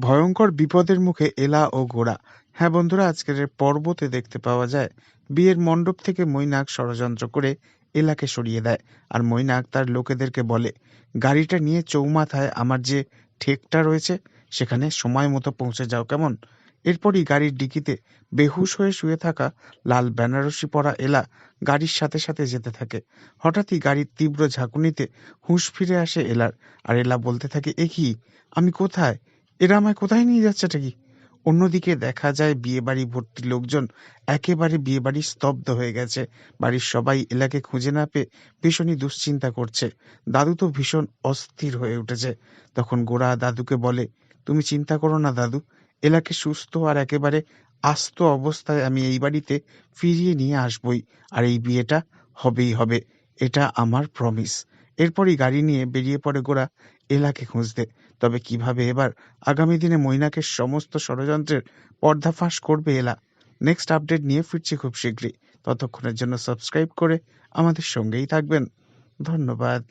ভয়ঙ্কর বিপদের মুখে এলা ও গোরা। হ্যাঁ বন্ধুরা, আজকের পর্বতে দেখতে পাওয়া যায়, বিয়ের মণ্ডপ থেকে মৈনাক ষড়যন্ত্র করে এলাকে সরিয়ে দেয়। আর মৈনাক তার লোকেদেরকে বলে, গাড়িটা নিয়ে চৌমাথায় আমার যে ঠেকটা রয়েছে, সেখানে সময় মতো পৌঁছে যাও কেমন? এরপরই গাড়ির ডিকিতে বেহুশ হয়ে শুয়ে থাকা লাল বেনারসি পরা এলা গাড়ির সাথে সাথে যেতে থাকে। হঠাৎই গাড়ির তীব্র ঝাঁকুনিতে হুঁশ ফিরে আসে এলার। আর এলা বলতে থাকে, এ কি? আমি কোথায়? এরা আমায় কোথায় নিয়ে যাচ্ছেটা কি? অন্যদিকে দেখা যায় বিয়ে বাড়ি ভর্তি লোকজন একেবারে বিয়ে বাড়ি স্তব্ধ হয়ে গেছে। বাড়ির সবাই এলাকে খুঁজে না পেয়ে ভীষণই দুশ্চিন্তা করছে। দাদু তো ভীষণ অস্থির হয়ে উঠেছে। তখন গোরা দাদুকে বলে, তুমি চিন্তা করো না দাদু, এলাকে সুস্থ আর একেবারে আস্ত অবস্থায় আমি এই বাড়িতে ফিরিয়ে নিয়ে আসবই। আর এই বিয়েটা হবেই হবে। এটা আমার প্রমিস এরপরই গাড়ি নিয়ে বেরিয়ে পড়ে গোরা এলাকে খুঁজতে। তবে কীভাবে এবার আগামী দিনে মৈনাকে সমস্ত ষড়যন্ত্রের পর্দাফাঁস করবে এলা? নেক্সট আপডেট নিয়ে ফিরছি খুব শীঘ্রই। ততক্ষণের জন্য সাবস্ক্রাইব করে আমাদের সঙ্গেই থাকবেন। ধন্যবাদ।